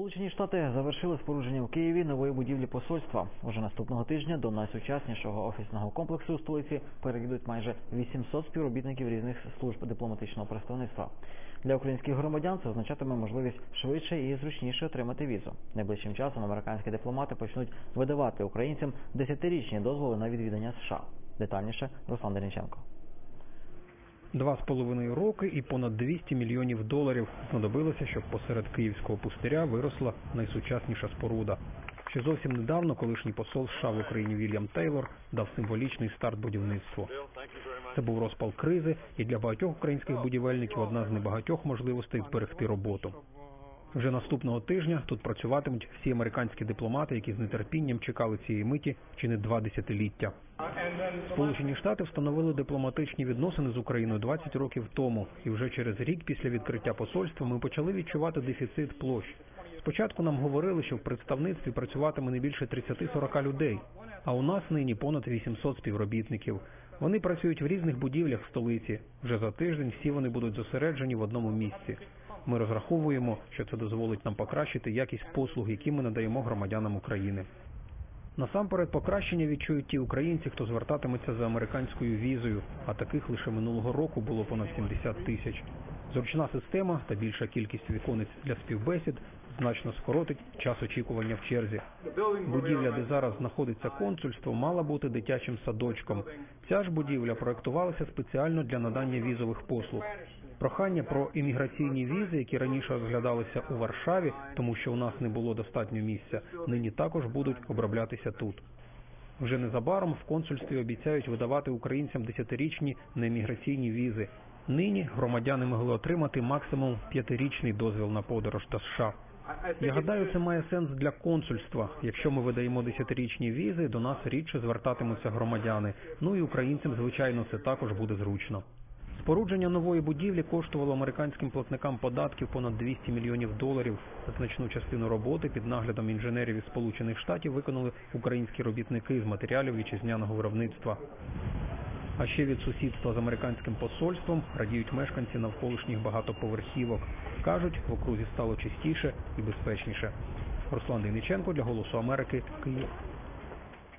Сполучені Штати завершили спорудження в Києві нової будівлі посольства. Уже наступного тижня до найсучаснішого офісного комплексу у столиці переїдуть майже 800 співробітників різних служб дипломатичного представництва. Для українських громадян це означатиме можливість швидше і зручніше отримати візу. Найближчим часом американські дипломати почнуть видавати українцям десятирічні дозволи на відвідання США. Детальніше Руслан Дениченко. Два з половиною роки і понад 200 мільйонів доларів знадобилося, щоб посеред київського пустиря виросла найсучасніша споруда. Ще зовсім недавно колишній посол США в Україні Вільям Тейлор дав символічний старт будівництву. Це був розпал кризи, і для багатьох українських будівельників одна з небагатьох можливостей зберегти роботу. Вже наступного тижня тут працюватимуть всі американські дипломати, які з нетерпінням чекали цієї миті чи не два десятиліття. Сполучені Штати встановили дипломатичні відносини з Україною 20 років тому, і вже через рік після відкриття посольства ми почали відчувати дефіцит площ. Спочатку нам говорили, що в представництві працюватиме не більше 30-40 людей, а у нас нині понад 800 співробітників. Вони працюють в різних будівлях в столиці. Вже за тиждень всі вони будуть зосереджені в одному місці. Ми розраховуємо, що це дозволить нам покращити якість послуг, які ми надаємо громадянам України. Насамперед покращення відчують ті українці, хто звертатиметься за американською візою, а таких лише минулого року було понад 70 тисяч. Зручна система та більша кількість віконець для співбесід значно скоротить час очікування в черзі. Будівля, де зараз знаходиться консульство, мала бути дитячим садочком. Ця ж будівля проектувалася спеціально для надання візових послуг. Прохання про імміграційні візи, які раніше розглядалися у Варшаві, тому що у нас не було достатньо місця, нині також будуть оброблятися тут. Вже незабаром в консульстві обіцяють видавати українцям десятирічні нееміграційні візи. Нині громадяни могли отримати максимум п'ятирічний дозвіл на подорож до США. Я гадаю, це має сенс для консульства. Якщо ми видаємо десятирічні візи, до нас рідше звертатимуться громадяни. Ну і українцям, звичайно, це також буде зручно. Спорудження нової будівлі коштувало американським платникам податків понад 200 мільйонів доларів. Значну частину роботи під наглядом інженерів із Сполучених Штатів виконали українські робітники з матеріалів вітчизняного виробництва. А ще від сусідства з американським посольством радіють мешканці навколишніх багатоповерхівок. Кажуть, в окрузі стало чистіше і безпечніше. Руслан Дейниченко для Голосу Америки, Київ.